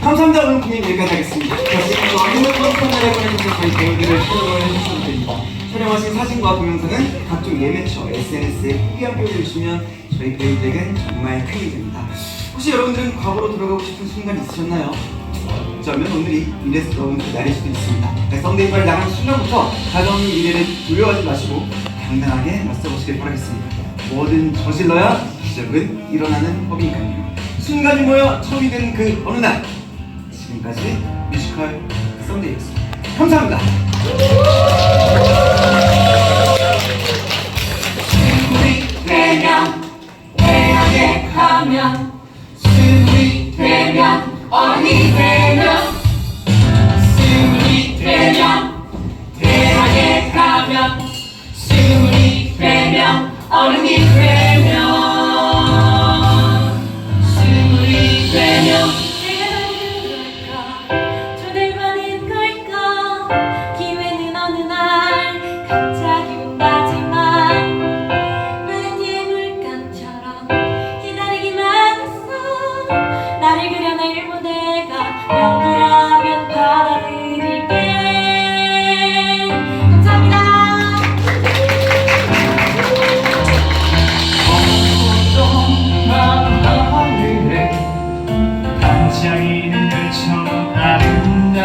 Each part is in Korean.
감사합니다. 오늘 공연 여기까지 하겠습니다. 어느 컨텐츠를 보내주신 저희 배우들을 촬영을 해주시면 됩니다. 촬영하신 사진과 동영상은 각종 예매처, SNS에 후기 함께 올려주시면 저희 배우들에겐 정말 큰 힘이 됩니다. 혹시 여러분들은 과거로 돌아가고 싶은 순간 있으셨나요? 어쩌면 오늘이 미래스러운 그 날일 수도 있습니다. 네, 썬데이바를 나간 순간부터 다가오는 미래를 두려워하지 마시고 당당하게 맞서보시길 바라겠습니다. 뭐든 저질러야 시작은 일어나는 법이니까요. 순간이 모여 처음이 된그 어느 날 지금까지 뮤지컬 썬데이였습니다. 감사합니다.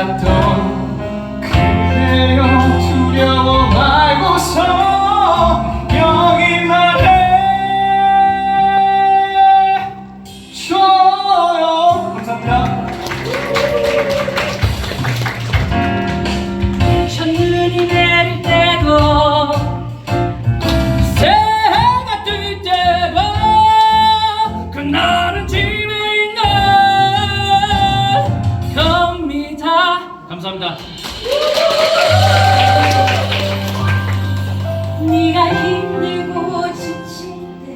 같은 감사합니다. 네가 힘들고 지칠 때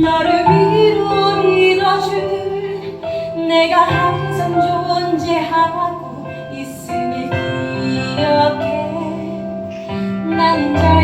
나를 위로 밀어줄 내가 항상 존재하고 있음을 기억해 나는 잘